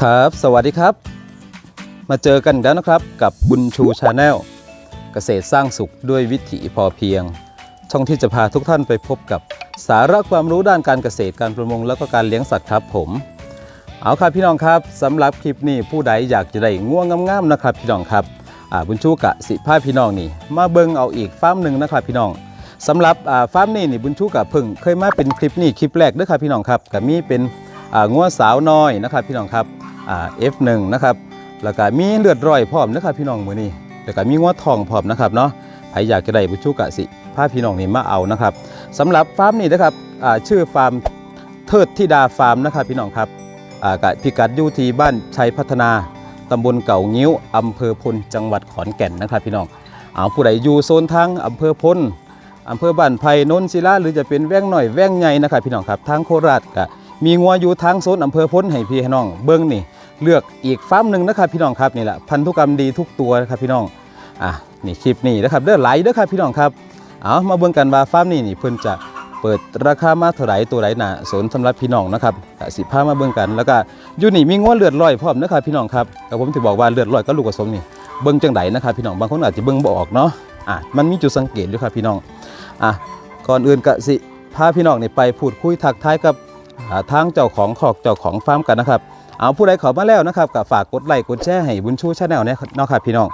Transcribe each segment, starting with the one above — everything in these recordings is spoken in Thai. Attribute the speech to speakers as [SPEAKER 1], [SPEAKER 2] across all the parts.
[SPEAKER 1] ครับ สวัสดีครับ มาเจอกันอีกแล้วนะครับกับบุญชูชาแนลเกษตรสร้างสุขด้วยวิถีพอเพียง ช่องที่จะพาทุกท่านไปพบกับสาระความรู้ด้านการเกษตรการประมงแล้วก็การเลี้ยงสัตว์ครับผม เอาครับพี่น้องครับสำหรับคลิปนี้ผู้ใดอยากจะได้ง่วงงามๆนะครับ พี่น้องครับอ่าบุญชูกะสิพาพี่น้องนี่ มาเบิ่งเอาอีกฟาร์มหนึ่งนะครับพี่น้องสำหรับอ่าฟาร์มนี้นี่บุญชูกะพิ่งเคยมาเป็นคลิปนี้คลิปแรกเด้อครับพี่น้องครับก็มีเป็นอ่างัวสาวน้อยนะครับพี่น้องครับ F1 นะครับแล้วก็มีเลือดร้อยพร้อมนะครับพี่น้องมือนี้แล้วก็มีงัวทองพร้อมนะครับเนาะใครอยากจะได้บุชูกะสิพาพี่น้องนี่มาเอานะครับสำหรับฟาร์มนี้นะครับอ่าชื่อฟาร์มเทิดธิดาฟาร์มนะครับพี่น้องครับอ่ากะพิกัดอยู่ที่บ้านชัยพัฒนาตำบลเก่างิ้วอำเภอพลจังหวัดขอนแก่นนะครับพี่น้องเอาผู้ใดอยู่โซนทางอำเภอพลอำเภอบ้านไผ่นนศิลาหรือจะเป็นแว่งหน่อยแว่งใหญ่นะครับพี่น้องครับทางโคราชก็ มีงัวอยู่ทางโซนอำเภอพลให้พี่ให้น้อง เบิ้งนี่เลือกอีกฟาร์มหนึ่งนะครับพี่น้องครับนี่แหละพันธุกรรมดีทุกตัวนะครับพี่น้องอะนี่คลิปนี้นะครับเด้อไหลายเด้อครับพี่น้องครับเอามาเบิ่งกันว่าฟาร์มนี้นี่เพิ่นจะเปิดราคามาเท่าไหร่ตัวไหนน่ะสนสำหรับพี่น้องนะครับสิพามาเบิ่งกันแล้วก็อยู่นี่มีง้วเลือดลอยพร้อมนะครับพี่น้องครับแต่ผมถือบอกว่าเลือดลอยก็ลูกผสมนี่เบิ่งจังไดนะครับพี่น้องบางคนอาจจะเบิ่งบ่ออกเนาะอะมันมีจุดสังเกตอยู่ครับพี่น้องอะก่อนอื่นก็สิพาพี่น้องนี่ไปพูดคุยทักทายกับ ทางเจ้าของขอกเจ้าของฟาร์มกันนะครับ เอาผู้ใดเข้ามาแล้วนะครับก็ฝากกดไลค์กดแชร์ให้บุญชูชาแนลเนี่ยเนาะครับพี่น้อง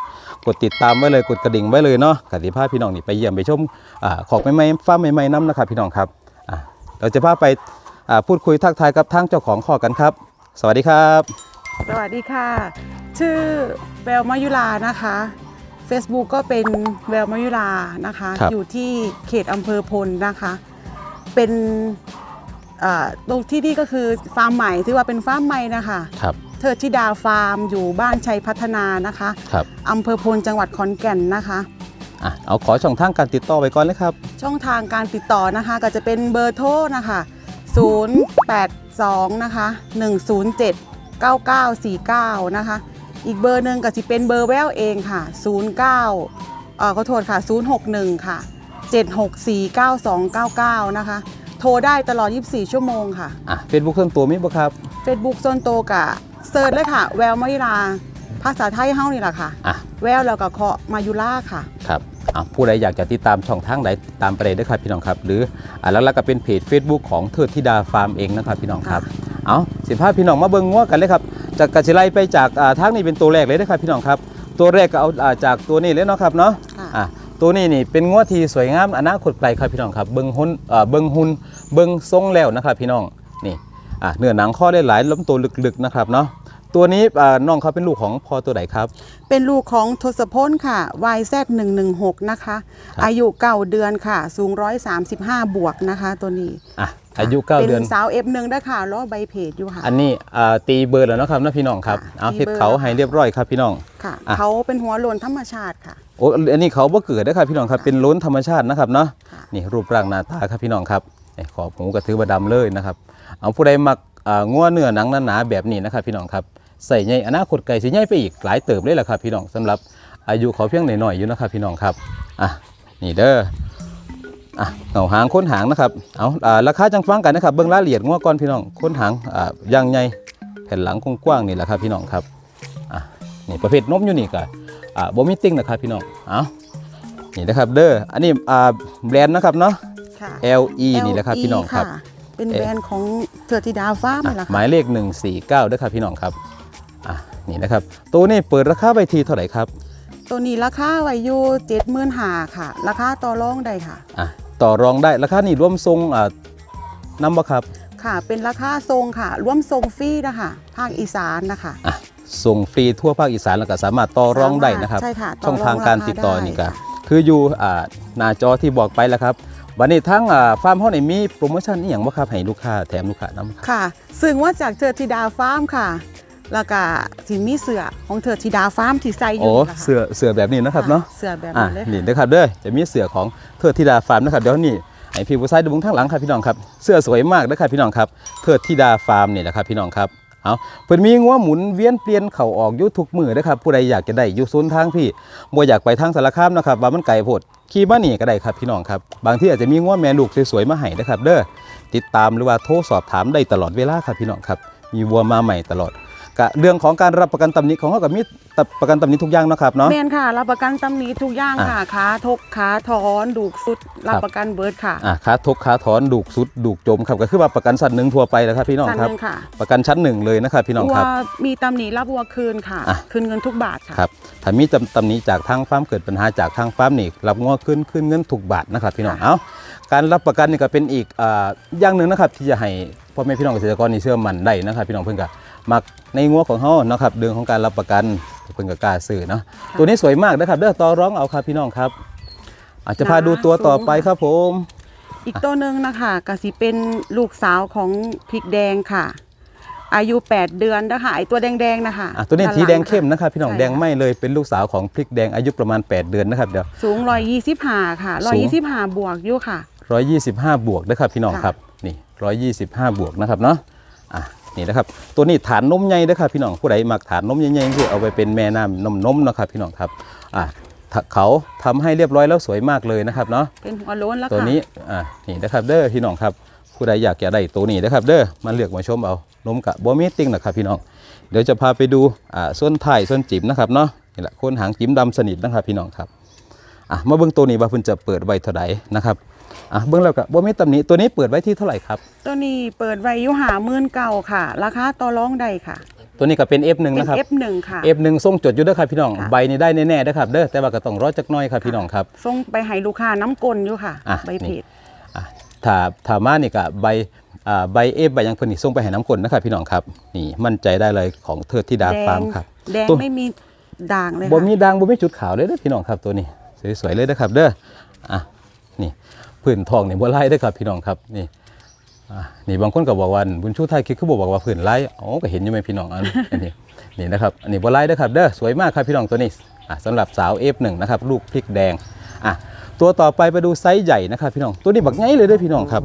[SPEAKER 1] กดติดตามไว้เลยกดกระดิ่งไว้เลยเนาะกติภาพพี่น้องนี่ไปเยี่ยมไปชมอ่าของใหม่ๆฟ้าร์มใหม่ๆน้ำนะครับพี่น้องครับอ่าเราจะพาไปอ่าพูดคุยทักทายกับทางเจ้าของขอกันครับ สวัสดีครับ
[SPEAKER 2] สวัสดีค่ะ ชื่อแววมายุรานะคะ Facebook ก็เป็นแววมายุรานะคะ
[SPEAKER 1] ครับ
[SPEAKER 2] อยู่ที่เขตอำเภอพลนะคะ เป็นอ่า ตรงที่นี่ก็คือฟาร์มใหม่ถือว่าเป็นฟาร์มใหม่นะคะ
[SPEAKER 1] ครับ
[SPEAKER 2] เทิดธิดาฟาร์มอยู่บ้านชัยพัฒนานะคะ
[SPEAKER 1] ครับ
[SPEAKER 2] อำเภอพลจังหวัดขอนแก่นนะคะ
[SPEAKER 1] อะเอาขอช่องทางการติดต่อไปก่อนเลยครับ
[SPEAKER 2] ช่องทางการติดต่อนะคะก็จะเป็นเบอร์โทรนะคะ 082 นะคะ 107 9949 นะคะ อีกเบอร์หนึ่งก็จะเป็นเบอร์แววเองค่ะ 09เอ่อขอโทษค่ะ 061 ค่ะ 7649299 นะคะ โทรได้ตลอด 24 ชั่วโมงค่ะ
[SPEAKER 1] อะเฟซบุ๊กส่วนตัวมีบ่ครับ
[SPEAKER 2] Facebook ส่วนโตวกะเซิร์ชเลยค่ะ แววมายุราภาษาไทยเฮ้านี่แหละค่ะ
[SPEAKER 1] อะ
[SPEAKER 2] แววแล้วก็เคาะมายุราค่ะ
[SPEAKER 1] ครับอะผู้ใดอยากจะติดตามช่องทางใดติดตามไปเลยด้วยครับพี่น้องครับ หรืออะแล้วก็เป็นเพจ Facebook ของเทิดธิดาฟาร์มเองนะครับพี่น้องครับ เอาสิพาพี่น้องมาเบิ่งงัวกันเลยครับจากกระชิไลไปจากอ่าทางนี้เป็นตัวแรกเลยนะครับพี่น้องครับ ตัวแรกก็เอาอ่าจากตัวนี้เลยเนาะครับเนาะ
[SPEAKER 2] ค่ะ
[SPEAKER 1] อะ ตัวนี้นี่เป็นงัวที่สวยงามอนาคตไกลครับพี่น้องครับเบิ่งหุ่นอ่าเบิ่งหุ่นเบิ่งทรงแล้วนะครับพี่น้องนี่อะเนื้อหนังข้อได้หลายล้มตัวลึกๆนะครับเนาะตัวนี้อ่าน้องเขาเป็นลูกของพ่อตัวไหนครับ
[SPEAKER 2] เป็นลูกของทศพลค่ะ YZ116 นะคะ
[SPEAKER 1] ครับ
[SPEAKER 2] อายุเก้าเดือนค่ะ สูง135บวกนะคะ ตัวนี้
[SPEAKER 1] อะอายุ9
[SPEAKER 2] เป็น
[SPEAKER 1] เดือน
[SPEAKER 2] สาว F1 ได้ค่ะล้อใบเพจอยู่ค่ะ
[SPEAKER 1] อันนี้อ่าตีเบอร์แล้วเนาะครับนะพี่น้องครับ
[SPEAKER 2] ค่ะ
[SPEAKER 1] เอา
[SPEAKER 2] ตี
[SPEAKER 1] เฮ็ด
[SPEAKER 2] เบอร์
[SPEAKER 1] เขาให้เรียบร้อยครับพี่น้อง
[SPEAKER 2] ค่ะ
[SPEAKER 1] อะ
[SPEAKER 2] เขาเป็นหัวโลนธรรมชาติค่ะ
[SPEAKER 1] โอ้อันนี้เขาบ่เกิดนะครับพี่น้องครับเป็นล้นธรรมชาตินะครับเนาะ
[SPEAKER 2] ค่ะ
[SPEAKER 1] นี่รูปร่างหน้าตาครับพี่น้องครับนี่ขอบหูกระถือบดำเลยนะครับเอาผู้ใดมักอ่างัวเนื้อหนังหนาๆแบบนี้นะครับพี่น้องครับใส่ใหญ่อนาคตไกลสิใหญ่ไปอีกหลายเติบเลยล่ะครับ พี่น้องสำหรับอายุเขาเพียงหน่อยๆอยู่นะครับ พี่น้องครับอะนี่เด้ออะเหงาหางค้นหางนะครับเอาอ่าราคาจังฟังกันนะครับเบื้องรายละเอียดงัวก่อนพี่น้องค้นหางอ่าอยางใหญ่แผ่นหลังกว้างๆนี่แหละครับพี่น้องครับอะนี่ประเภทนมอยู่นี่ก็ อ่าบ่มีติ้งนะครับพี่น้องเอานี่นะครับเด้ออันนี้อ่าแบรนด์นะครับเนาะ
[SPEAKER 2] ค่ะ
[SPEAKER 1] LE นี่แหละครับ
[SPEAKER 2] LE
[SPEAKER 1] พี่น้องครับะ
[SPEAKER 2] เป็นแบรนด์ของเทิดธิดาฟาร์มนี่แหละ
[SPEAKER 1] ห
[SPEAKER 2] ค่ะ
[SPEAKER 1] มายเลข 149ด้วยครับพี่น้องครับอะนี่นะครับ ตัวนี้เปิดราคาไปทีเท่าไหร่ครับ
[SPEAKER 2] ตัวนี้ราคาไว้อยู่70,000หาค่ะ ราคาต่อรองได้ค่ะ
[SPEAKER 1] อะต่อรองได้ราคานี่ร่วมทรงอ่าน้ำบ่ครับ
[SPEAKER 2] ค่ะ เป็นราคาทรงค่ะ ร่วมทรงฟรีนะคะ ภาคอีสานนะคะ
[SPEAKER 1] อะ ส่งฟรีทั่วภาคอีสานแล้วก็สามารถต่อรองได้นะครับ
[SPEAKER 2] ใช่ค่ะต่อรอง
[SPEAKER 1] ช่องทางการติดต่อ
[SPEAKER 2] ราคาได้
[SPEAKER 1] นี่ก็
[SPEAKER 2] ค่ะ
[SPEAKER 1] คืออยู่อ่าหน้าจอที่บอกไปแล้วครับ วันนี้ทั้งอ่าฟาร์มเฮานี่มีโปรโมชั่นอีหยังบ่ครับให้ลูกค้าแถมลูกค้านํครับ
[SPEAKER 2] ค่ะ ซึ่งว่าจากเทิดธิดาฟาร์มค่ะ แล้วก็สิมีเสือของเทิดธิดาฟาร์มที่ใส่อยู่
[SPEAKER 1] โอ้
[SPEAKER 2] นี่ล่ะค่ะ
[SPEAKER 1] เสือเสือแบบนี้นะครับเนาะ
[SPEAKER 2] เสือแบบ
[SPEAKER 1] อะ
[SPEAKER 2] นี้เลย
[SPEAKER 1] นี่
[SPEAKER 2] ค่ะ
[SPEAKER 1] นะครับเด้อจะมีเสือของเทิดธิดาฟาร์มนะครับเดี๋ยวนี่ให้พี่ผู้ชายดูเบงทางหลังครับพี่น้องครับเสื้อสวยมากนะครับพี่น้องครับเทิดธิดาฟาร์มนี่แหละครับพี่น้องครับ เอาเพิ่นมีงัวหมุนเวียนเปลี่ยนเข่าออกอยู่ทุกมือนะครับผู้ใดอยากจะได้อยู่โซนทางพี่บ่อยากไปทางสารคามนะครับว่ามันไกลโพดขี่มานี่ก็ได้ครับพี่น้องครับบางที่อาจจะมีงัวแม่ลูกสวยๆมาให้นะครับ เด้อติดตามหรือว่าโทรสอบถามได้ตลอดเวลาครับพี่น้องครับมีวัวมาใหม่ตลอด กะเรื่องของการรับประกันตำหนิของเขากับมีประกันตำหนิทุกอย่างเนาะครับเนาะ
[SPEAKER 2] แมนค่ะ รับประกันตำหนิทุกอย่าง
[SPEAKER 1] อะ
[SPEAKER 2] ค่ะขาทกขาถอนดูกสุด รับประกันเบิร์ดค่ะ
[SPEAKER 1] อะขาทกขาถอนดูกสุดดูกจมครับก็คือว่าประกันชั้นหนึ่งทั่วไปแล้วครับพี่น้อง
[SPEAKER 2] สั้น
[SPEAKER 1] ครับ
[SPEAKER 2] หนึงค่ะ
[SPEAKER 1] ประกันชั้นหนึ่งเลยนะครับพี่น้อง
[SPEAKER 2] วั
[SPEAKER 1] ควรับ
[SPEAKER 2] มีตำหนิรับวัวคืนค่ะ
[SPEAKER 1] อะ
[SPEAKER 2] คืนเงินทุกบาทค่ะ
[SPEAKER 1] ครับถ้ามีตำตำหนิจากทางฟาร์มเกิดปัญหาจากทางฟาร์มนี่รับงอขึ้นขึ้นเงินถูกบาทนะครับพี่น้อง
[SPEAKER 2] ค่ะ
[SPEAKER 1] เอาการรับประกันนี่ก็เป็นอีกอ่าอย่างหนึ่งนะครับที่จะให้พ่อแม่พี่น้องเกษตรกรนี่เชื่อมั่นได้นะครับพี่น้องเพิ่นก็ มักในงัวของเฮานะครับเรื่องของการรับประกันเพิ่นก็กล้าซื้อเนาะตัวนี้สวยมากนะครับเด้อต่อร้องเอาครับพี่น้องครับ อาจจะพาดูตัวต่อไปครับผม
[SPEAKER 2] อีกตัวหนึ่งนะคะก็สิเป็นลูกสาวของพริกแดงค่ะ อายุ 8 เดือนนะคะไอตัวแดงๆนะคะ
[SPEAKER 1] อะตัวนี้
[SPEAKER 2] ด้า
[SPEAKER 1] สี
[SPEAKER 2] หลั
[SPEAKER 1] แดงเข้มนะครับพี่น้อง
[SPEAKER 2] ใช่
[SPEAKER 1] แดงไหม่เลยเป็นลูกสาวของพริกแดงอายุประมาณ 8 เดือนนะครับเดี๋ยว
[SPEAKER 2] สูง125ค่ะ
[SPEAKER 1] สูง
[SPEAKER 2] 125บวกอยู่ค่ะ
[SPEAKER 1] 125บวกนะครับพี่น้อง
[SPEAKER 2] ค่ะ
[SPEAKER 1] ครับนี่125บวกนะครับเนาะอะ นี่นะครับตัวนี้ฐานนมใหญ่นะครับพี่น้องผู้ใดมักฐานนมใหญ่ๆคือเอาไปเป็นแม่น้ำนมนมนะครับพี่น้องครับอะถ้าเขาทำให้เรียบร้อยแล้วสวยมากเลยนะครับเนาะ
[SPEAKER 2] เป็นหัวโล้นแล้ว
[SPEAKER 1] ตัว
[SPEAKER 2] ค่ะ
[SPEAKER 1] นี้อะนี่นะครับเด้อพี่น้องครับผู้ใดอยากจะได้ตัวนี้นะครับเด้อมาเลือกมาชมเอานมกับบ่มีติ้งนะครับพี่น้องเดี๋ยวจะพาไปดูอ่าส่วนท้ายส่วนจิ๋มนะครับเนาะนี่แหละโคนหางจิ๋มดำสนิทนะครับพี่น้องครับอะมาเบิ่งตัวนี้ว่าเพิ่นจะเปิดไว้เท่าไหร่นะครับ อะเบิ่งแล้วก็บ่มีตำหนิตัวนี้เปิดไว้ที่เท่าไหร่ครับ
[SPEAKER 2] ตัวนี้เปิดไว้อยู่หาหมื่นเก่าค่ะ ราคาต่อรองได้ค่ะ
[SPEAKER 1] ตัวนี้ก็เป็น F1
[SPEAKER 2] เป็น
[SPEAKER 1] นะครับ
[SPEAKER 2] F1 ค่ะ
[SPEAKER 1] F1 ส่งจดอยู่เด้อครับพี่น้อง
[SPEAKER 2] ค่ะ
[SPEAKER 1] ใบนี้ได้แน่ๆนะครับเด้อแต่ว่าก็ต้องรอจักหน้อยครับพี่น้องครับ
[SPEAKER 2] ส่งไปให้ลูกค้าน้ำกลอยู่ค่ะ
[SPEAKER 1] อะ
[SPEAKER 2] ใบเพ
[SPEAKER 1] นี่
[SPEAKER 2] จ
[SPEAKER 1] อะถ้าถ้ามานี่ก็ใบอ่าใบเอฟใบหยังเพิ่นนี่ส่งไปให้น้ำกลนะครับพี่น้องครับนี่มั่นใจได้เลยของเทิดที่ดา
[SPEAKER 2] แด
[SPEAKER 1] ฟางร์มครับ
[SPEAKER 2] แดง
[SPEAKER 1] ตัว
[SPEAKER 2] ไม่มีด่างเลย
[SPEAKER 1] บ่
[SPEAKER 2] ค่ะ
[SPEAKER 1] มีด่างบ่มีจุดขาวเลยเด้อพี่น้องครับตัวนี้ สวยๆเลยนะครับเด้ออะนี่ พื้นทองนี่บ่ไล่เด้ครับพี่น้องครับนี่นี่บางคนก็บอกว่าบุญชูไทยคิดคือบ่บอกว่าพื้นไล่อ๋อก็เห็นอยู่ไหมพี่น้องอันนี้นี่นะครับอันนี้บ่ไล่เด้ครับเด้อสวยมากครับพี่น้องตัวนี้อะสำหรับสาว F1 นะครับลูกพริกแดงอะตัวต่อไปไปดูไซส์ใหญ่นะครับพี่น้องตัวนี้บักใหญ่เลยด้อพี่น้องครับ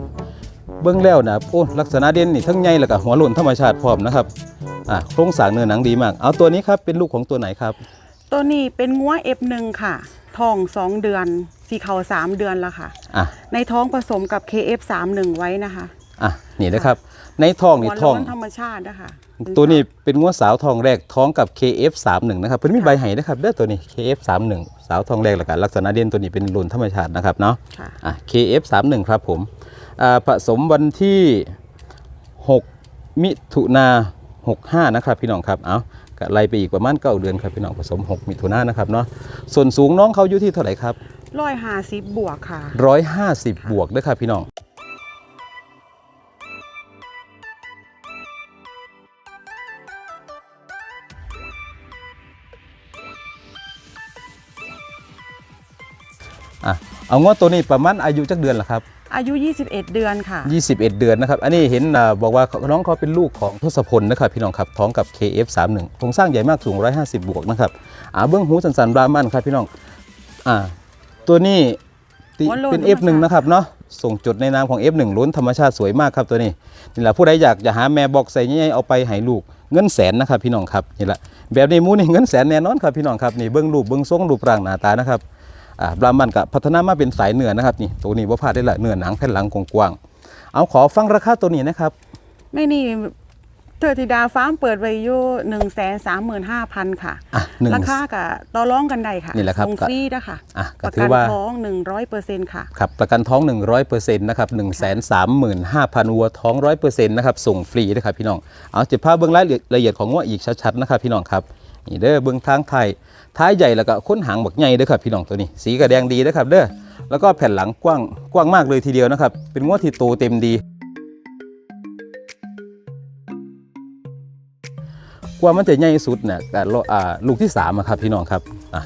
[SPEAKER 1] เบื้องแล้วนะโอ้ลักษณะเด่นนี่ทั้งใหญ่แล้วก็หัวโล้นธรรมชาติพร้อมนะครับอะโครงสร้างเนื้อหนังดีมาก เอาตัวนี้ครับเป็นลูกของตัวไหนครับ
[SPEAKER 2] ตัวนี้เป็นงัว F1 ค่ะท้องสองเดือนสีเขาสามเดือนแล้วค่ะ
[SPEAKER 1] อะ
[SPEAKER 2] ในท้องผสมกับ KF31 ไว้นะคะ
[SPEAKER 1] อะ นี่นะครับ ในท้อง
[SPEAKER 2] หั
[SPEAKER 1] นี่
[SPEAKER 2] ว
[SPEAKER 1] ท้
[SPEAKER 2] โล้
[SPEAKER 1] อง
[SPEAKER 2] นธรรมชาตินะคะ
[SPEAKER 1] ตัวนี้เป็นงัวสาวทองแรกท้องกับ KF31 นะครับเพิ่นมีใบไห้นะครับเด้อตัวนี้ KF31 สาวทองแรกแล้วกันลักษณะเด่นตัวนี้เป็นโล้นธรรมชาตินะครับเนาะ
[SPEAKER 2] ค่ะ
[SPEAKER 1] อะ KF31 ครับผมอ่าผสมวันที่ 6 มิถุนา65นะครับพี่น้องครับ เอา ก็ไล่ไปอีกประมาณ9เดือนครับพี่น้องผสม 6 มิถุนายนนะครับเนาะส่วนสูงน้องเขาอยู่ที่เท่าไหร่ครับ
[SPEAKER 2] ร้อยห้าสิบบวกค่ะ
[SPEAKER 1] 150บวกด้วยครับพี่น้องอะ เอางวดตัวนี้ประมาณอายุจักเดือนละครับ
[SPEAKER 2] อายุ 21 เดือนค่ะ
[SPEAKER 1] 21 เดือนนะครับ อันนี้เห็นอ่าบอกว่าน้องเขาเป็นลูกของทศพลนะครับพี่น้องครับท้องกับ KF31 โครงสร้างใหญ่มากสูง 150 บวกนะครับอ่าเบื้องหูสันสันๆบรามันครับพี่น้องอ่าตัวนี้ติ
[SPEAKER 2] หัวโล้น
[SPEAKER 1] เป็น
[SPEAKER 2] ธรรมชาติ
[SPEAKER 1] F1 นะครับเนาะส่งจุดในนามของ F1 ล้นธรรมชาติสวยมากครับตัวนี้นี่แหละผู้ใดอยากจะหาแม่บอกใส่ใหญ่ๆเอาไปให้ลูกเงินแสนนะครับพี่น้องครับนี่แหละแบบนี้หมูนี่เงินแสนแน่นอนครับพี่น้องครับนี่เบื้องรูปเบื้องทรงรูปร่างหน้าตานะครับอ่า บรามันกับพัฒนามาเป็นสายเหนือนะครับนี่ตัวนี้ว่าพลาดได้ละเนื้อหนังแผ่นหลังกว้างๆเอาขอฟังราคาตัวนี้นะครับ
[SPEAKER 2] ไม่นี่เทอธิดาฟาร์มเปิดไว้อยู่หนึ่งแสนสามหมื่นห้าพันค่ะ
[SPEAKER 1] อะหนึ่ง
[SPEAKER 2] ราคากับต่อรองกันได้ค่ะ
[SPEAKER 1] นี่แหละครับ
[SPEAKER 2] ส่งฟรีนะคะ
[SPEAKER 1] อะก็
[SPEAKER 2] ประ
[SPEAKER 1] ถื
[SPEAKER 2] กั
[SPEAKER 1] อนว่า
[SPEAKER 2] ท้องหนึ่งร้อยเปอร์เซ็นต์ค่ะ
[SPEAKER 1] ครับประกันท้อง100%นะครับ135,000วัวท้อง100%นะครับส่งฟรีนะครับพี่น้องเอาจะพาเบื้องรายละเอียดของงัวอีกชัดๆนะครับพี่น้องครับนี่เด้อเบื้องทางไทย ท้ายใหญ่แล้วก็ค้นหางบักใหญ่เด้อครับพี่น้องตัวนี้สีกระแดงดีนะครับเด้อแล้วก็แผ่นหลังกว้างกว้างมากเลยทีเดียวนะครับ เป็นงัวที่โตเต็มดีกว่ามันจะใหญ่สุดเนี่ยการอ่ลูกที่3อะครับพี่น้องครับะ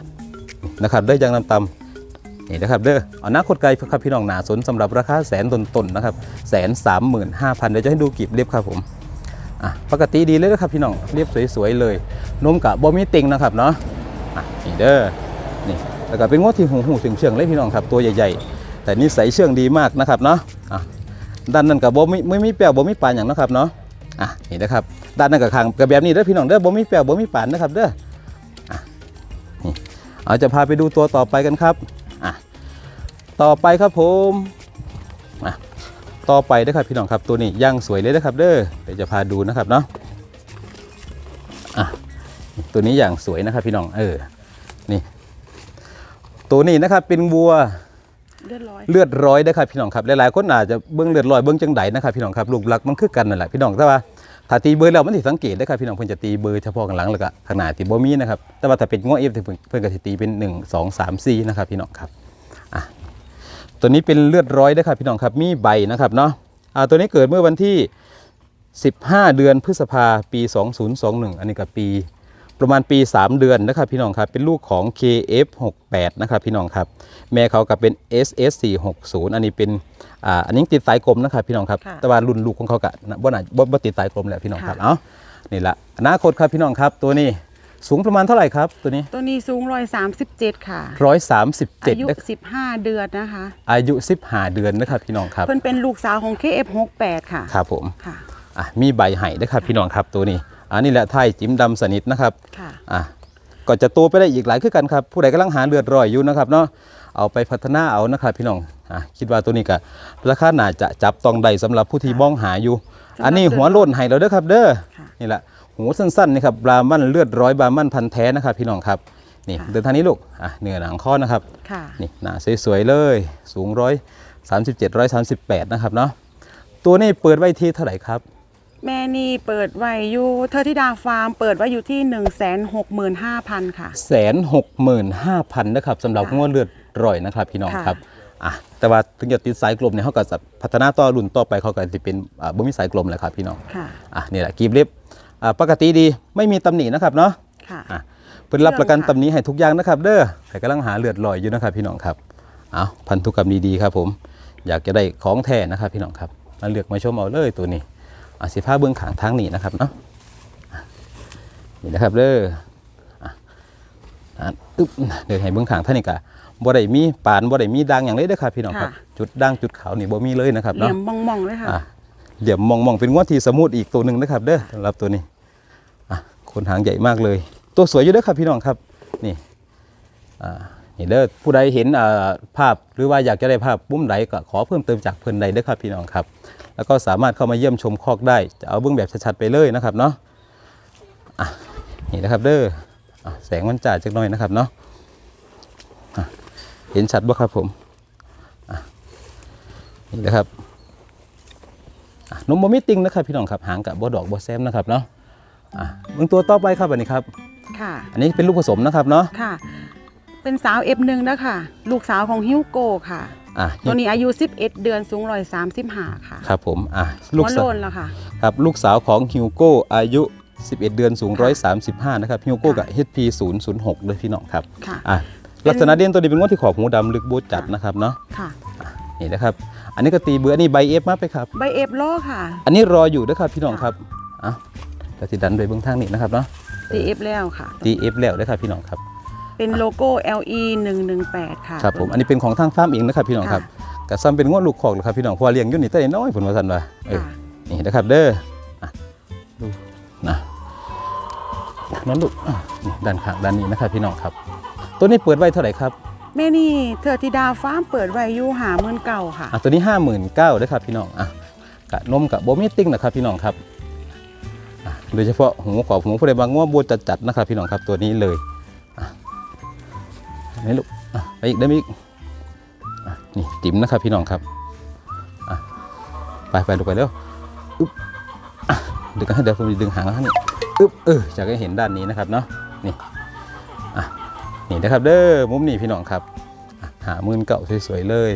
[SPEAKER 1] นะครับได้อยังนำตำนี่นะครับเด้ออนาคตไกลครับพี่น้องหนาสนสำหรับราคาแสนต้นๆนะครับแสนสามหมื่นห้าพันเดี๋ยวจะให้ดูกีบเรียบครับผมอะปกติดีเลยนะครับพี่น้องเรียบสวยๆเลยนมกับบอมีติงนะครับเนาะ เด้อนี่แล้วก็เป็นงวดที่หูหูถึงเชื่องเลยพี่น้องครับตัวใหญ่ๆ แต่นิสัยเชื่องดีมากนะครับเนาะอะด้านนั้นกับบอมีไม่มีแปลวบอมีปานอย่างนะครับเนาะอะนี่นะครับด้านนั้นกับคางกับแบบนี้เด้อพี่น้องเด้อบอมีแปลวบอมีปานนะครับเด้ออะนี่เอาจะพาไปดูตัวต่อไปกันครับอะต่อไปครับผมอะต่อไปนะครับพี่น้องครับตัวนี้ย่างสวยเลยนะครับเด้อเดี๋ยวจะพาดูนะครับเนาะตัวนี้อย่างสวยนะครับพี่น้องเออ นี่ ตัวนี้นะครับเป็นวัว
[SPEAKER 2] เลือดร้อย
[SPEAKER 1] เลือดร้อยนะครับพี่น้องครับหลายๆคนอาจจะเบิ้งเลือดร้อยเบิ้งจังไดนะครับพี่น้องครับรูปลักษณ์มันคือกันนั่นแหละพี่น้องแต่ว่าถ้าตีเบอร์แล้วมันสิสังเกตได้ครับพี่น้องเพิ่นจะตีเบอร์เฉพาะข้างหลังแล้วก็ข้างหน้าที่บ่มีนะครับแต่ว่าถ้าเป็นง้อเอฟเพิ่นเพิ่นก็สิตีเป็น 1 2 3 4นะครับพี่น้องครับอะตัวนี้เป็นเลือดร้อยนะครับพี่น้องครับมีใบนะครับเนาะอ่าตัวนี้เกิดเมื่อวันที่ 15 เดือนพฤษภาปี 2021 อันนี้ก็ปี ประมาณปี 3 เดือนนะครับพี่น้องครับเป็นลูกของ KF68 นะครับพี่น้องครับแม่เขากับเป็น SS460 อันนี้เป็นอ่าอันนี้ติดสายกลมนะครับพี่น้องครับ
[SPEAKER 2] ค่ะ
[SPEAKER 1] แต่ว่ารุ่นลูกของเขากับบ่น่าบ่บ่ติดสายกลมแหละพี่น้องครับ
[SPEAKER 2] ค่ะ
[SPEAKER 1] เอ้านี่ละอนาคตครับพี่น้องครับตัวนี้สูงประมาณเท่าไหร่ครับตัวนี้
[SPEAKER 2] ตัวนี้สูงร้อยสามสิบเจ็ดค่ะอายุ
[SPEAKER 1] 137นะ
[SPEAKER 2] สิบห้าเดือนนะคะ
[SPEAKER 1] อายุ15เดือนนะครับพี่น้องครับ
[SPEAKER 2] เพิ่นเป็นลูกสาวของ KF68 ค่ะ
[SPEAKER 1] ครับผม
[SPEAKER 2] ค่ะ
[SPEAKER 1] อะมีใบไห้นะครับพี่น้องครับตัวนี้ อันนี้แหละไทยจิ้มดำสนิทนะครับ
[SPEAKER 2] ค่ะ
[SPEAKER 1] อะก็จะโตไปได้อีกหลายคือกันครับผู้ใดกำลังหาเลือดรอยอยู่นะครับเนาะเอาไปพัฒนาเอานะครับพี่น้องอะคิดว่าตัวนี้ก็ราคาน่าจะจับต้องได้สำหรับผู้ที่มองหาอยู่
[SPEAKER 2] สำหรับ
[SPEAKER 1] อันนี้หัวโล้นให้เราเด้อครับ เด้อ
[SPEAKER 2] ค่ะ
[SPEAKER 1] นี่แหละหูสั้นๆนี่ครับบรามันเลือดร้อยบรามันพันธุ์แท้นะครับ พี่น้องครับนี่
[SPEAKER 2] ค่ะ
[SPEAKER 1] เดินทางนี้ลูกอะเนื้อหนังข้อนะครับ
[SPEAKER 2] ค่ะ
[SPEAKER 1] นี่หน้าสวยๆเลยสูงร้อยสามสิบเจ็ดร้อยสามสิบแปดนะครับเนาะตัวนี้เปิดไว้ที่เท่าไหร่ครับ
[SPEAKER 2] แม่นี่เปิดไว้อยู่เทอร์ทิดาฟาร์มเปิดไว้อยู่ที่1 6 5 0 0 0ค่ะ
[SPEAKER 1] แสนหกหมื่นห้าพันนะครับสำหรับ
[SPEAKER 2] ค่ะ
[SPEAKER 1] งวดเลือดร่อยนะครับพี่น้อง
[SPEAKER 2] ค่ะ
[SPEAKER 1] ครับอะแต่ว่าถึงจะติดสายกลมเนี่ยเขาก็จะพัฒนาต่อรุ่นต่อไปเขาก็จะเป็นอ่าบ่มีสายกลมแหละครับพี่น้อง
[SPEAKER 2] ค่ะ
[SPEAKER 1] อะนี่แหละกีบเล็บอ่าปกติดีไม่มีตำหนินะครับเนาะ
[SPEAKER 2] ค่ะ
[SPEAKER 1] อะเพิ่นรับประกัน
[SPEAKER 2] เรื่องค่ะ
[SPEAKER 1] ตำหนิให้ทุกอย่างนะครับ เด้อใครกำลังหาเลือดลอยอยู่นะครับพี่น้องครับเอาพันธุกรรมดีๆครับผม อยากจะได้ของแท้นะครับพี่น้องครับมาเลือกมาชมเอาเลยตัวนี้ อะสิผ้าเบื้องขางทางนี้นะครับเนาะอะนี่นะครับเด้ออะอะอึ๊บเดี๋ยวให้เบื้องขางท่านนี่กะบ่ได้มีปานบ่ได้มีดังอย่างเลยเด้อครับพี่น้องครับ
[SPEAKER 2] ค่ะ
[SPEAKER 1] จุดด่างจุดขาวนี่บ่มีเลยนะครับ
[SPEAKER 2] เหลี่
[SPEAKER 1] เนาะ
[SPEAKER 2] ยมมองๆเลยค่ะ
[SPEAKER 1] อะเหลี่ยมมองมองเป็นงวดที่สมูทอีกตัวหนึ่งนะครับ เด้อสำหรับตัวนี้อะขนหางใหญ่มากเลย ตัวสวยอยู่เด้อครับพี่น้องครับ นี่อ่า นี่เด้อผู้ใดเห็นอ่าภาพหรือว่าอยากจะได้ภาพปุ้มใดก็ขอเพิ่มเติมจากเพิ่นใดเด้อครับพี่น้องครับ แล้วก็สามารถเข้ามาเยี่ยมชมคอกได้จะเอาเบื้องแบบชัดๆไปเลยนะครับเนาะอะนี่นะครับเด้ออะแสงมันจ่าจักหน่อยนะครับเนาะอะเห็นชัดบ่ครับผมอะนี่นะครับอะนมบมิติงนะครับพี่น้องครับหางกับบดอกบอแซมนะครับเนาะอะเบื้องตัวต่อไปครับอันนี้ครับ
[SPEAKER 2] ค่ะ
[SPEAKER 1] อันนี้เป็นลูกผสมนะครับเนาะ
[SPEAKER 2] ค่ะ เป็นสาว F1 นะคะลูกสาวของฮิวโก้ค่ะ
[SPEAKER 1] อะ
[SPEAKER 2] ตัวนี้อายุ 11 เดือนสูง135ค่ะ
[SPEAKER 1] ครับผมอะลู
[SPEAKER 2] ลู
[SPEAKER 1] ก
[SPEAKER 2] ก
[SPEAKER 1] สา
[SPEAKER 2] โล
[SPEAKER 1] วน
[SPEAKER 2] แล้วค่ะ
[SPEAKER 1] ครับลูกสาวของฮิวโก้อายุ 11 เดือนสูง 135 นะครับฮิวโก้กับ HP 006เลยพี่น้องครับ
[SPEAKER 2] ค่ะ
[SPEAKER 1] อะลักษณะเด่นตัวนี้เป็นงวดที่ขอบหูดำลึกบูดจัดนะครับเนาะ
[SPEAKER 2] ค่ะ
[SPEAKER 1] นี่นะครับ อันนี้ก็ตีเบืออันนี้ใบเอฟมาไปครับ
[SPEAKER 2] ใบเอฟโลค่ะ
[SPEAKER 1] อันนี้รออยู่นะครับพี่น้องครับอะกระติดันโดยเบื้องทางนี้นะครับเนาะ
[SPEAKER 2] ตีเอฟแล้วค่ะ
[SPEAKER 1] ตีเอฟแล้วนะครับพี่น้องครับ
[SPEAKER 2] เป็นโลโก้ LE 118ค่ะ
[SPEAKER 1] ครับผมอันนี้เป็นของทางฟาร์มเองนะครับพี่น้องครับกะซ้ำเป็นงวดลูกของนะครับพี่น้องเพราะว่าเลี้ยงอยู่นี่แต่น้อยผลมาสันว่าเออ
[SPEAKER 2] ค่ะ
[SPEAKER 1] นี่นะครับเด้ออะดูนะนั่นลูกอะนี่ด้านข้างด้านนี้นะครับพี่น้องครับ ตัวนี้เปิดไว้เท่าไหร่ครับ
[SPEAKER 2] แม่นี่เธอธิดาฟาร์มเปิดไว้อยู่หาเมื่นเก่าค่ะ
[SPEAKER 1] อะตัวนี้ห้าหมื่นเก้าด้วยครับพี่น้องอะกะนมกะโบมิติ้งนะครับพี่น้องครับอะโดยเฉพาะหูขอบหูผู้ใดบางง่วบัวจัดๆนะครับพี่น้องครับตัวนี้เลยอะ นี่ลูกอะไปอีกได้ไหมอีกอะนี่จิ๋มนะครับพี่น้องครับอะไปไปลูกไปเร็วอึ๊บอะดึงกันเดี๋ยวผมดึงหางแล้วนี่อึ๊บเอออยากให้เห็นด้านนี้นะครับเนาะนี่อะนี่นะครับเด้อมุมนี้พี่น้องครับหามื่นเก่าสวยๆเลย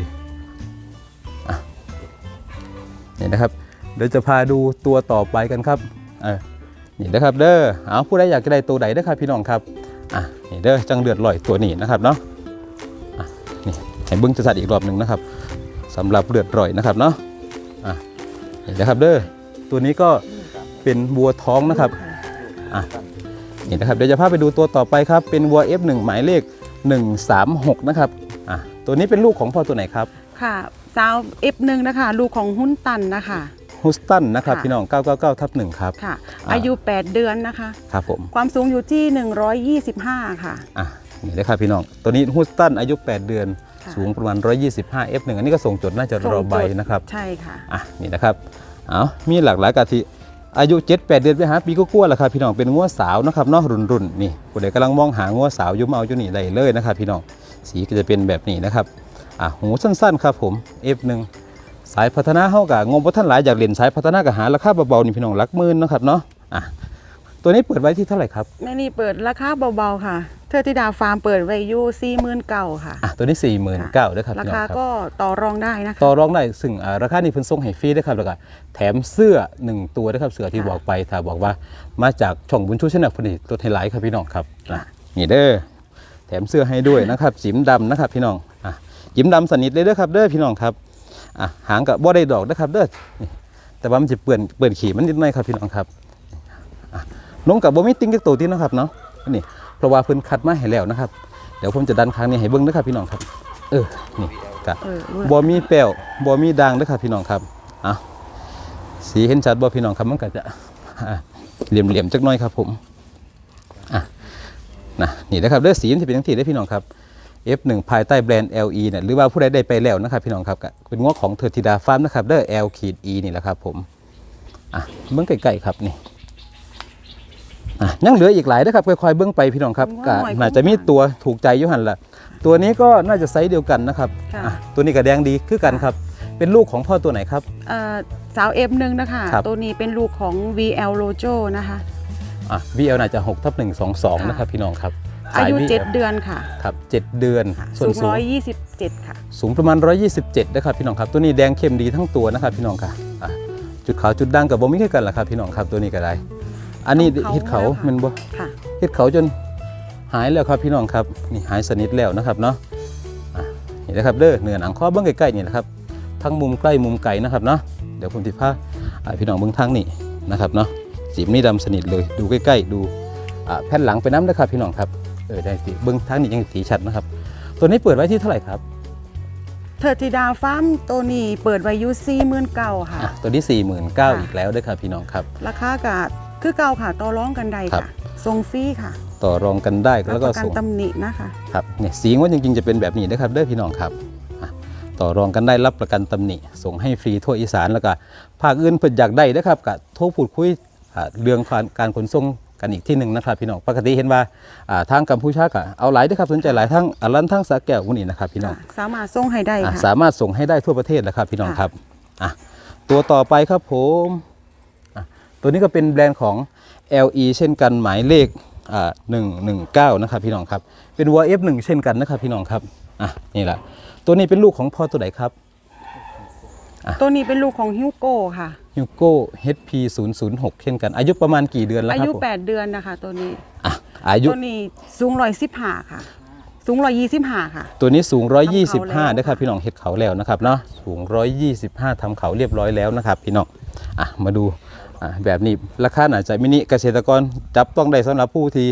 [SPEAKER 1] นี่นะครับ เดี๋ยวจะพาดูตัวต่อไปกันครับเออนี่นะครับเด้อเอาผู้ใดอยากจะได้ตัวใดเด้ครับพี่น้องครับ อะนี่เด้อจังเลือดลอยตัวนี้นะครับเนาะอะนี่ให้เบิ้งจะสัดอีกรอบหนึ่งนะครับสำหรับเลือดลอยนะครับเนาะอะนี่นะครับเด้อตัวนี้ก็เป็นบัวท้องนะครับอะนี่นะครับเดี๋ยวจะพาไปดูตัวต่อไปครับ เป็นวัว F1 หมายเลข 136 นะครับอะตัวนี้เป็นลูกของพ่อตัวไหนครับ
[SPEAKER 2] ค่ะสาว F1 นะคะลูกของหุ้นตันนะคะ
[SPEAKER 1] ฮุสตันนะครับ
[SPEAKER 2] ค่ะ
[SPEAKER 1] พี่น้อง 999ทับ1ครับ
[SPEAKER 2] ค่ะ
[SPEAKER 1] อ่า
[SPEAKER 2] อายุ 8 เดือนนะคะ
[SPEAKER 1] ครับผม
[SPEAKER 2] ความสูงอยู่ที่ 125 ค่ะ
[SPEAKER 1] อะนี่เลยครับพี่น้อง ตัวนี้ฮุสตันอายุ 8 เดือน
[SPEAKER 2] ค่ะ
[SPEAKER 1] สูงประมาณ 125 F1 อันนี้ก็ส่งจดน่าจะรอใบนะครับ
[SPEAKER 2] ใช่ค่ะ
[SPEAKER 1] อะนี่นะครับ เอามีหลากหลายกะทิอายุ 7 8 เดือนไปหาปีก็กลัวาๆแล้วครับพี่น้องเป็นงัวสาวนะครับเนาะรุ่นรุ่นๆนี่ผู้ใดกำลังมองหางัวสาวอยุ่มาเอาอยู่นี่ได้เลยนะครับพี่น้องสีก็จะเป็นแบบนี้นะครับอะหูสั้นๆครับผม F1 สายพัฒนาเฮากับงบบ่ท่านหลายอยากเรียนสายพัฒนากับหาราคาเบาๆนี่พี่น้องหลักหมื่นเนาะครับเนาะอะตัวนี้เปิดไว้ที่เท่าไหร่ครับ
[SPEAKER 2] แม่นี่เปิดราคาเบาๆค่ะ เทอร์ธิดาฟาร์มเปิดไว้อยู่สี่หมื่นเก้าค่ะ
[SPEAKER 1] อะตัวนี้49,000ด้วยครับ
[SPEAKER 2] รา
[SPEAKER 1] พี่น้อง
[SPEAKER 2] คา
[SPEAKER 1] ครับ
[SPEAKER 2] ก็ต่อรองได้นะคะ
[SPEAKER 1] ต่อรองได้ซึ่งอ่าราคานี้เพิ่นส่งให้ฟรีด้วยครับแล้วก็แถมเสื้อ1ตัวด้วยครับเสื้อที่
[SPEAKER 2] ค่ะ
[SPEAKER 1] บอกไปถ้าบอกว่ามาจากช่องบุญชูชนะพอดีตัวไฮไลท์ครับพี่น้องครับ
[SPEAKER 2] ค่ะ
[SPEAKER 1] อะนี่เด้อแถมเสื้อให้ด้วยนะครับจิ๋มดำนะครับพี่น้องอะจิ๋มดำสนิทเลยเด้อครับเด้อพี่น้องครับ อะหางกับบ่ได้ดอกนะครับเด้อนี่แต่ว่ามันจะเปื่อนเปื่อนขี่มันนิดหน่อยครับพี่น้องครับอะนมกับบ่มีติ้งจักตัวที่นาะครับเนาะนี่เพราะว่าเพิ่นคัดมาให้แล้วนะครับ เดี๋ยวผมจะดันครั้งนี้ให้เบิ่งนะครับพี่น้องครับ เออนี่กะ
[SPEAKER 2] เออ
[SPEAKER 1] บ่มีแป้วบ่มีด่างเด้อครับพี่น้องครับอะสีเห็นชัดบ่พี่น้องครับมันก็จะอะเหลี่ยมๆจักหน่อยครับผมอะนะนี่นะครับเด้อสีมันสิเป็นจังซี่เด้อพี่น้องครับ F1 ภายใต้แบรนด์ LE เนี่ยหรือว่าผู้ใดได้ไปแล้วนะครับพี่น้องครับก็เป็นงวของเทอร์ทิดาฟาร์มนะครับเด้อ L ขีด E นี่แหละครับผมอะเบิ่งใกล้ๆครับนี่อะยังเหลืออีกหลายนะครับค่อยๆเบิ่งไปพี่น้องครับก็น่าจะมีตัวถูกใจอยู่หั่นล่ะตัวนี้ก็น่าจะไซส์เดียวกันนะครับ
[SPEAKER 2] ค่ะ
[SPEAKER 1] อะตัวนี้ก็แดงดีคือกันครับ เป็นลูกของพ่อตัวไหนครับ
[SPEAKER 2] เอ่อสาวเอฟหนึ่งนะคะ
[SPEAKER 1] ครับ
[SPEAKER 2] ตัวนี้เป็นลูกของ VL Lojo นะคะ
[SPEAKER 1] อะ VL น่าจะ6ทับ122
[SPEAKER 2] ค่ะ
[SPEAKER 1] นะครับพี่น้องครับ
[SPEAKER 2] อายุ
[SPEAKER 1] ส VL
[SPEAKER 2] 7เดือนค่ะ
[SPEAKER 1] ครับ7เดือนส่
[SPEAKER 2] สู
[SPEAKER 1] วน
[SPEAKER 2] ง
[SPEAKER 1] สูง
[SPEAKER 2] 127 ค่ะ
[SPEAKER 1] สูงประมาณ 127นะครับพี่น้องครับ ตัวนี้แดงเข้มดีทั้งตัวนะครับพี่น้องค่ะอะจุดขาวจุดด่างกับบ่มีคือกันล่ะครับพี่น้องครับตัวนี้ก็ได้ อันนี้
[SPEAKER 2] เขา
[SPEAKER 1] เฮ็ดเขา
[SPEAKER 2] แล้วค่ะ
[SPEAKER 1] แมันบ่
[SPEAKER 2] ค่ะ
[SPEAKER 1] เฮ็ดเขาจนหายแล้วครับพี่น้องครับนี่หายสนิทแล้วนะครับเนาะอะนี่นะครับเด้อเนื้อหนังข้อเบิ่งใกล้ๆนี่นะครับ ทั้งมุมใกล้มุมไกลนะครับเนาะเดี๋ยวผมสิพาอะพี่น้องเบิ่งทางนี่นะครับเนาะสีมนี่ดำสนิทเลยดูใกล้ๆดูอะแผ่นหลังไปน้ำนะครับพี่น้องครับ เออได้สิเบิ่งทางนี้ยังสีชัดนะครับ ตัวนี้เปิดไว้ที่เท่าไหร่ครับ
[SPEAKER 2] เทอร์ธิดาฟาร์มตัวนี้เปิดไว้อยู่49,000ค่ะ
[SPEAKER 1] อะตัวนี้4 9 0 0 0
[SPEAKER 2] ค่ะ
[SPEAKER 1] อีกแล้วเด้วยครับพี่น้องครับ
[SPEAKER 2] ราคากาดคือเก่าค่ะต่อร้องกันได้
[SPEAKER 1] ครับ
[SPEAKER 2] ค่ะทรงฟรีค่ะ
[SPEAKER 1] ต่อรองกันได้
[SPEAKER 2] รั
[SPEAKER 1] แล้ว
[SPEAKER 2] บ
[SPEAKER 1] ก็
[SPEAKER 2] ประกัน
[SPEAKER 1] ส่ง
[SPEAKER 2] ตำหนินะคะ
[SPEAKER 1] ครับเนี่ยสีงว่าจริงๆจะเป็นแบบนี้นะครับเด้อพี่น้องครับอะต่อรองกันได้รับประกันตำหนิ ส่งให้ฟรีทั่วอีสานแล้วก็ภาคอื่นเพิ่นอยากได้นะครับก็โทรพูดคุยอ่าเรื่องการการขนส่ง กันอีกที่หนึ่งนะครับพี่น้องปกติเห็นว่าอ่าทางกัมพูชาก็เอาหลายเด้อครับสนใจหลายทั้งอลันทั้งสาแก้วพวกนี้นะครับพี่น้อง
[SPEAKER 2] ค่ะสามารถส่งให้ได้
[SPEAKER 1] อะ
[SPEAKER 2] ค่ะ
[SPEAKER 1] สามารถส่งให้ได้ทั่วประเทศแหละครับพี่น้อง
[SPEAKER 2] ค่ะ
[SPEAKER 1] ครับอะตัวต่อไปครับผมอะตัวนี้ก็เป็นแบรนด์ของ LE เช่นกันหมายเลขอ่า119นะครับพี่น้องครับเป็นวัว F1 เช่นกันนะครับพี่น้องครับอะนี่แหละตัวนี้เป็นลูกของพ่อตัวไหนครับ
[SPEAKER 2] ตัวนี้เป็นลูกของฮิวโก้ค่ะ
[SPEAKER 1] ฮิวโก้ HP 006 เช่นกัน อายุประมาณกี่เดือนแล้ว
[SPEAKER 2] อา
[SPEAKER 1] ครับ
[SPEAKER 2] ยุ
[SPEAKER 1] ผม
[SPEAKER 2] 8เดือนนะคะ ตัวนี้
[SPEAKER 1] อะอายุ
[SPEAKER 2] ตัวนี้สูงร้อยสิบห้าค่ะ สูงร้อยยี่สิบห้าค่ะ
[SPEAKER 1] ตัวนี้สูง
[SPEAKER 2] ทำเขาแล้ว
[SPEAKER 1] 125นะครับพี่น้องเฮ็ดเขาแล้วนะครับเนาะสูง125ทำเขาเรียบร้อยแล้วนะครับพี่น้องอะมาดูอะแบบนี้ราคาอาจจะมินิเกษตรกรจับต้องได้สำหรับผู้ที่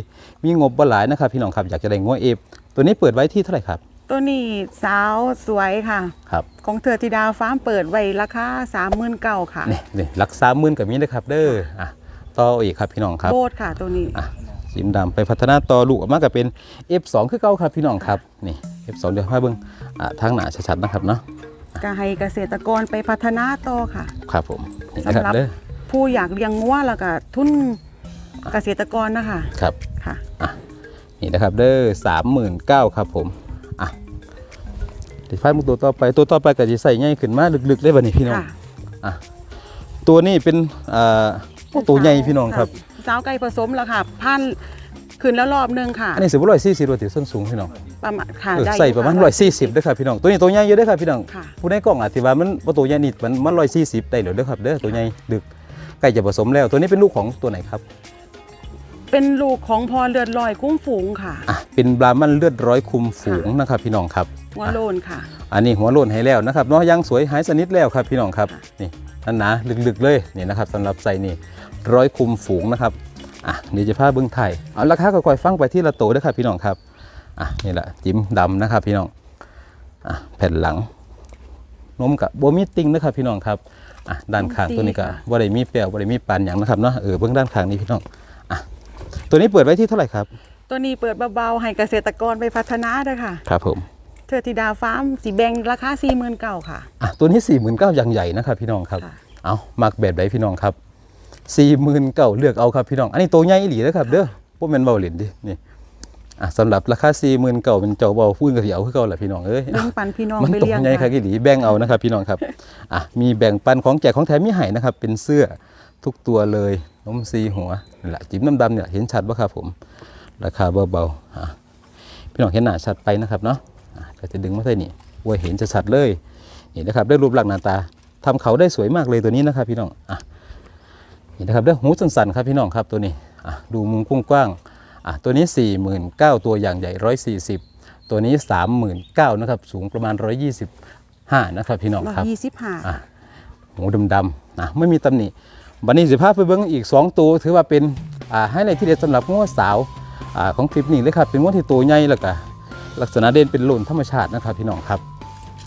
[SPEAKER 1] มีงบบ่หลายนะครับพี่น้องครับอยากจะได้งัวเอฟตัวนี้เปิดไว้ที่เท่าไหร่ครับ
[SPEAKER 2] ตัวนี้สาวสวยค่ะ
[SPEAKER 1] ครับ
[SPEAKER 2] ของเธอธิดาฟาร์มเปิดไว้ราคาสามหมื่นเก้าค่ะ
[SPEAKER 1] นี่นี่หลักสามหมื่นกับมีนะครับ เด้ออะต่ออีกครับพี่น้องครับ
[SPEAKER 2] โบดค่ะตัวนี้
[SPEAKER 1] อะสีดำไปพัฒนาต่อลูกออกมาก็เป็น F2 คือเก่าครับพี่น้องครับนี่ F2 เดี๋ยวให้เบิ่งอะทางหน้าชัดๆนะครับเนาะ
[SPEAKER 2] ก็ให้เกษตรกรไปพัฒนาต่อค่ะ
[SPEAKER 1] ครับผมนี่นะครับ
[SPEAKER 2] สำหรับ
[SPEAKER 1] เด้อ
[SPEAKER 2] ผู้อยากเลี้ยงงัวแล้วก็ทุนเกษตรกรนะคะ
[SPEAKER 1] ครับ
[SPEAKER 2] ค่ะ
[SPEAKER 1] นี่นะครับเด้อสามหมื่นเก้าครับผม อะเดี๋ยวพามุกตัวต่อไปตัวต่อไปก็จะใส่ง่ายขึ้นมาลึกๆเลยบัดนี้พี่น้อง
[SPEAKER 2] ค่ะ
[SPEAKER 1] ตัวนี้เป็นอ่าโอ้ตัวใหญ่พี่น้องครับ
[SPEAKER 2] สาวไก่ผสมแล้วค่ะ พันขึ้นแล้วรอบหนึงค่ะ
[SPEAKER 1] อันนี้สิบร้อยสี่สิบตัวติส้นสูงพี่น้อง
[SPEAKER 2] ประมาณค่ะ
[SPEAKER 1] เออ
[SPEAKER 2] ได้
[SPEAKER 1] ใส่ประมาณร้อยสี่สิบด้วยครับพี่น้องตัวนี้ตัวใหญ่เยอะด้วยครับพี่น้อง
[SPEAKER 2] ค่ะ
[SPEAKER 1] ผู้ในกล้องอาจจะว่ามันว่าตัวใหญ่นิดมันมันร้อยสี่สิบได้เหรอเด้อครับเด้อตัวใหญ่ดึกใกล้จะผสมแล้วตัวนี้เป็นลูกของตัวไหนครับ
[SPEAKER 2] เป็นลูกของพอเลือดลอยกุ้งฝูงค่ะ
[SPEAKER 1] อะเป็นบรามันเลือดร้อยคุมฝูงนะครับพี่น้องครับ
[SPEAKER 2] หัวโลนค่ะ
[SPEAKER 1] อันนี้หัวโล้นให้แล้วนะครับเนาะยังสวยหายสนิทแล้วครับพี่น้องครับ
[SPEAKER 2] ค่ะ
[SPEAKER 1] นี่นั่นนะลึกๆเลยนี่นะครับสำหรับใส่นี่ร้อยคุมฝูงนะครับอะเดี๋ยวจะพาเบิ้งไทยเอาราคาค่อยๆฟังไปที่ละโตเด้วยครับพี่น้องครับอะนี่แหละจิ้มดำนะครับพี่น้องอะแผ่นหลังนมกับโบมีติงนะครับพี่น้องครับอะด้านข้างตัวนี้ก็บ่ได้มีเปลวบ่ได้มีปานอย่างนะครับเนาะเออเบื้องด้านข้างนี้พี่น้องอะ ตัวนี้เปิดไว้ที่เท่าไหร่ครับ
[SPEAKER 2] ตัวนี้เปิดเบาๆให้เกษตรกรไปพัฒนาด้วยค่ะ
[SPEAKER 1] ครับผม
[SPEAKER 2] เธอธิดาฟาร์มสีแบงราคาสี่หมื่นเก้าค่ะ
[SPEAKER 1] อะตัวนี้4 9 0 0 0อย่างใหญ่นะครับพี่น้องครับ
[SPEAKER 2] ค่ะ
[SPEAKER 1] เอามักแบบไหนพี่น้องครับสี่หมื่นเก้าเลือกเอาครับพี่น้อง อันนี้ตัวใหญ่อีหลีนะครับ เด้อพวกแมนเบาเหรียญดินี่อะสำหรับราคาสี่หมื่นเก้าเป็นเจ้าเบาพูดกับเสียวคือเก่าแหละพี่น้องเอ้ย
[SPEAKER 2] แบ่งปันพี่น้อง
[SPEAKER 1] มัน
[SPEAKER 2] ไป
[SPEAKER 1] ตก
[SPEAKER 2] เลี้ยง
[SPEAKER 1] ใหญ่ครับ
[SPEAKER 2] ค่ะ
[SPEAKER 1] อีหลีแบ่งเอานะครับพี่น้องครับ อะมีแบ่งปันของแจกของแถมมีให้นะครับ เป็นเสื้อ ทุกตัวเลยนมซีหัวนี่แหละจิ้มดำๆเนี่ยเห็นชัดปะครับผม ราคาเบาๆอะพี่น้องเห็นหน้าชัดไปนะครับเนาะอะก็จะดึงมาใส่นี่ไว้เห็นจะชัดเลยนี่นะครับได้รูปลักษณ์หน้าตาทำเขาได้สวยมากเลยตัวนี้นะครับพี่น้องอะนี่นะครับได้หูสั้นๆครับพี่น้องครับตัวนี้อะดูมุมกว้างๆอะตัวนี้ 49,000ตัวอย่างใหญ่ 140 ตัวนี้ 39,000นะครับสูงประมาณ 125 นะครับพี่น้อง
[SPEAKER 2] ร้อย
[SPEAKER 1] ครับ
[SPEAKER 2] ยี่สิบห้า
[SPEAKER 1] อะหูดำๆนะไม่มีตำหนิ บันนี้สิภาพไปเบิ้งอีก 2 ตัว ถือว่าเป็นอ่าให้ในที่เด็ดสำหรับง้อสาวอ่าของคลิปนี้เลยครับเป็นง้อที่ตัวใหญ่แล้วก็ลักษณะเด่นเป็นหล่นธรรมชาตินะครับพี่น้องครับ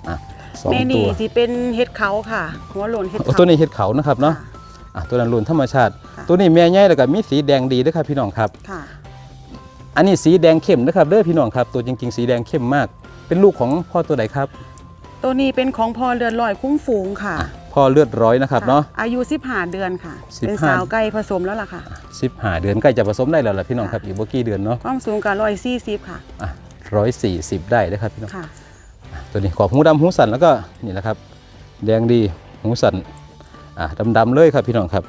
[SPEAKER 1] อะสอง
[SPEAKER 2] แม่
[SPEAKER 1] ตั
[SPEAKER 2] นี่
[SPEAKER 1] ว
[SPEAKER 2] สิเป็นเห็ดเขาค่ะ หัวโหลนเห็ด
[SPEAKER 1] โอ้
[SPEAKER 2] เขา
[SPEAKER 1] ตัวนี้เห็ดเขานะครับเนาะ
[SPEAKER 2] ค่
[SPEAKER 1] อะตัวนั้นหล่นธรรมชาติ
[SPEAKER 2] ค่ะ
[SPEAKER 1] ตัวนี้แม่ใหญ่แล้วก็มีสีแดงดีด้วยครับพี่น้องครับ
[SPEAKER 2] ค่ะ
[SPEAKER 1] อันนี้สีแดงเข้มนะครับเด้อพี่น้องครับ ตัวจริงๆ สีแดงเข้มมาก เป็นลูกของพ่อตัวไหนครับ
[SPEAKER 2] ตัวนี้เป็นของพอเลือดลอยคุ้งฝูงค่ะ
[SPEAKER 1] อะพ่อเลือดร้อยนะครับเนาะ
[SPEAKER 2] ค่อายุ15เดือนค่ะ
[SPEAKER 1] 15
[SPEAKER 2] เป็นสาวไก่ผสมแล้วล่ะค่ะ
[SPEAKER 1] สิบหาเดือนใกล้จะผสมได้แล้วล่ะพี่น้องครับอีกบ่กี่เดือนเนาะ
[SPEAKER 2] ความสูงกับร้อยสี่สิบค่ะ
[SPEAKER 1] อะร้อยสี่สิบได้นะครับพี่น้อง
[SPEAKER 2] ค่ะ
[SPEAKER 1] ตัวนี้ขอบหูดำหูสันแล้วก็นี่แหละครับ แดงดีหูสันอะดำๆเลยครับพี่น้องครับ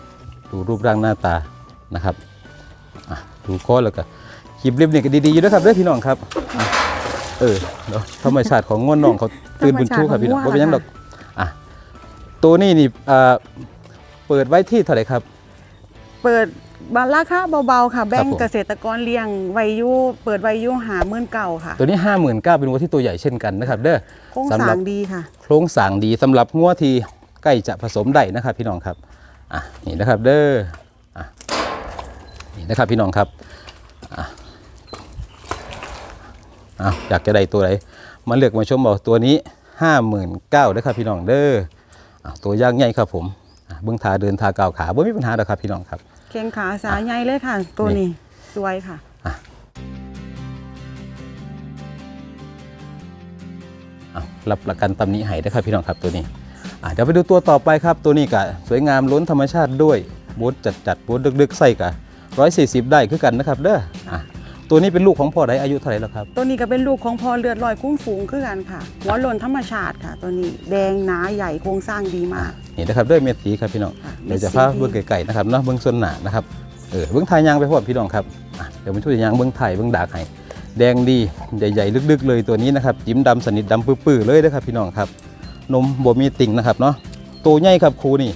[SPEAKER 1] ดูรูปร่างหน้าตานะครับอะดูคอแล้วก็ขีบเรียบนี่ก็ดีๆอยู่ด้วยครับเด้อพี่น้องครับอะ เออเนาะธรรมชาติของง่วนน้องเขาตื่นบุญชูครับพี่น้อง
[SPEAKER 2] ธรรมชาติของง่วน
[SPEAKER 1] ว่าเป็นหยังดอกอะตัวนี้นี่อ่าเปิดไว้ที่เท่าไหร่ครับ
[SPEAKER 2] เปิดบาราคาเบาๆค่ะ แบ่ง
[SPEAKER 1] ผม
[SPEAKER 2] เกษตรกรเลี้ยงไวอยุเปิดไวอยุหาหมื่นเก่าค่ะ
[SPEAKER 1] ตัวนี้ห้าหมื่นเก้าเป็นวัวที่ตัวใหญ่เช่นกันนะครับเด้อ
[SPEAKER 2] โครง
[SPEAKER 1] สำ
[SPEAKER 2] ส
[SPEAKER 1] หรั
[SPEAKER 2] ร้า
[SPEAKER 1] บ
[SPEAKER 2] งดีค่ะ
[SPEAKER 1] โครงสร้างดีสำหรับงัวที่ใกล้จะผสมได้นะครับ พี่น้องครับอะนี่นะครับเด้ออะนี่นะครับพี่น้องครับอะ อะอยากจะได้ตัวไหนมาเลือกมาชมเอาตัวนี้ห้าหมื่นเก้านะครับพี่น้องเด้ออะตัวยากใหญ่ครับผมอะเบื้องทาเดินทาก้าวขาไม่มีปัญหาหรอกครับพี่น้องครับ
[SPEAKER 2] เคียงขาสายใหญ่เลยค่ะ ตัวนี้สวยค่ะ
[SPEAKER 1] อะรับประกันตำหนิให้นะครับพี่น้องครับตัวนี้อะเดี๋ยวไปดูตัวต่อไปครับตัวนี้กะสวยงามล้นธรรมชาติด้วยบูทจัดจัดๆบูทดึกๆใส่กะร้อยสี่สิบได้คือกันนะครับเด้ออะ ตัวนี้เป็นลูกของพ่อใดอายุเท่าไหร่แล้วครับ
[SPEAKER 2] ตัวนี้ก็เป็นลูกของพอเลือดลอยคุ้งฝูงคือกันค่ะหัวโหลนธรรมชาติค่ะ ตัวนี้แดงหนาใหญ่โครงสร้างดีมาก
[SPEAKER 1] นี่นะครับด้วยเม็ดสีครับพี่น้อง
[SPEAKER 2] ค่ะ
[SPEAKER 1] เดี๋ยวจะ
[SPEAKER 2] เม็ดสี
[SPEAKER 1] พาเบื้องไก่ๆนะครับเนาะเบื้องส่วนหนานะครับเออเบื้องไทายยางไปพร้อมพี่น้องครับอะเดี๋ยวมาช่วยยางเบื้องไทยเบื้องดากให้แดงดีใหญ่ๆลึกๆ เลยตัวนี้นะครับจิ้มดำสนิทดำปื้อๆเลยนะครับพี่น้องครับ นมบ่มีติ่งนะครับเนาะตัวใหญ่ครับครูนี่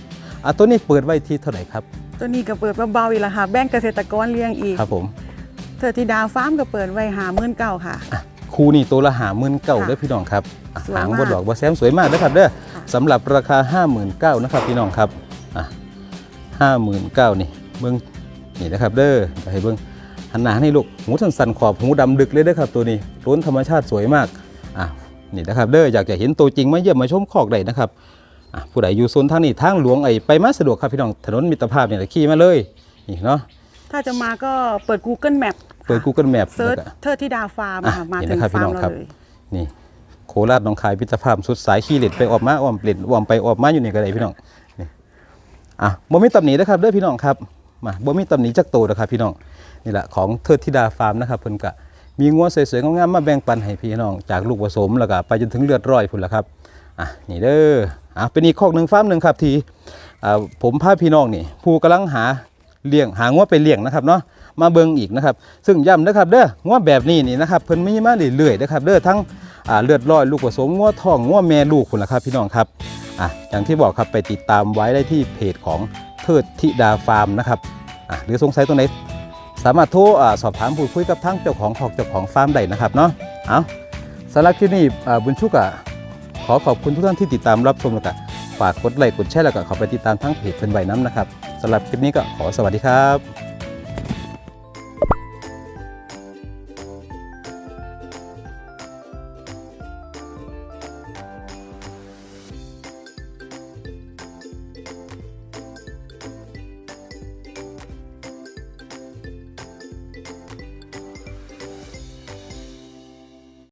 [SPEAKER 1] อะตัวนี้เปิดไว้ที่เท่าไหร่ครับ
[SPEAKER 2] ตัวนี้ก็เปิดเบาๆอีกแล้วค่ะ แบ่งเกษตรกรเลี้ยงอีก
[SPEAKER 1] ครับผม
[SPEAKER 2] เธอที่ดาวฟาร์มก็เปิดไว้หาหมื่นเก่าค่ะ
[SPEAKER 1] ครูนี่ตัวละหาหมื่นเก้า
[SPEAKER 2] ค่ะ
[SPEAKER 1] เด้อพี่น้องครับอะ
[SPEAKER 2] สวย
[SPEAKER 1] หาง
[SPEAKER 2] มาก
[SPEAKER 1] บดดอกบดแซมสวยมากนะครับเด้อ
[SPEAKER 2] ค่ะ
[SPEAKER 1] สำหรับราคา 5 9 0 0 0นะครับพี่น้องครับอะห้าหมื่นเก้านี่เบิ้งนี่นะครับเด้อไปให้เบิ้งหันหน้าให้ลูกหูสันๆขอบหูดำดึกเลยเด้อครับตัวนี้ล้นธรรมชาติสวยมากอะนี่นะครับเด้ออยากจะเห็นตัวจริงมาเยี่ยมมาชมคอกได้นะครับอะผู้ใดอยู่โซนทางนี้ทางหลวงไอ้ไปมาสะดวกครับพี่น้องถนนมิตรภาพเนี่ยขี่มาเลยนี่เนาะ
[SPEAKER 2] ถ้าจะมาก็เปิด Google Map
[SPEAKER 1] เปิด Google Map
[SPEAKER 2] เซิร์ช
[SPEAKER 1] แล้วก็
[SPEAKER 2] เธอที่ดาวฟาร์ม
[SPEAKER 1] อะ
[SPEAKER 2] ค่ะมา
[SPEAKER 1] เห็น
[SPEAKER 2] ถึง
[SPEAKER 1] นะครับพี่
[SPEAKER 2] ฟา
[SPEAKER 1] น้
[SPEAKER 2] ร์
[SPEAKER 1] อ
[SPEAKER 2] ม
[SPEAKER 1] ง
[SPEAKER 2] เรา
[SPEAKER 1] ครับ
[SPEAKER 2] เลย
[SPEAKER 1] นี่โคราชหนองคายพิตรภาพสุดสายขี้เหล็ดไปออกมาอ้อมเปลี่ยนอ้อมไปออกมาอยู่นี่ก็ได้พี่น้องนี่อะบ่มีตำหนินะครับเด้อพี่น้องครับมาบ่มีตำหนิจักโตนะครับพี่น้องนี่แหละของเทิดธิดาฟาร์มนะครับเพิ่นก็มีงัวสวยๆงามๆมาแบ่งปันให้พี่น้องจากลูกผสมแล้วก็ไปจนถึงเลือดร้อยพุ่นละครับอะนี่เด้ออะเป็นอีกคอกหนึ่งฟาร์มหนึ่งครับที่อ่าผมพาพี่น้องนี่ผู้กำลังหาเลี้ยงหางัวไปเลี้ยงนะครับเนาะ มาเบิ่งอีกนะครับ ซึ่งย้ำนะครับเด้องัวแบบนี้นี่นะครับเพิ่นมีมาเรื่อยๆนะครับเด้อทั้งเลือดร้อยลูกผสมงัวทองงัวแม่ลูกคุณละครับพี่น้องครับอะอย่างที่บอกครับไปติดตามไว้ได้ที่เพจของเทิดธิดาฟาร์มนะครับอะหรือสงสัยตรงไหนสามารถโทรสอบถามพูดคุยกับทั้งเจ้าของขอกเจ้าของฟาร์มได้นะครับเนาะเอาสำหรับคลิปนี้อ่บุญชุกอะขอขอบคุณทุกท่านที่ติดตามรับชมแล้วก็ฝากกดไลค์กดแชร์แล้วก็ขอไปติดตามทั้งเพจเป็นใบน้ำนะครับสำหรับคลิปนี้ก็ขอสวัสดีครับ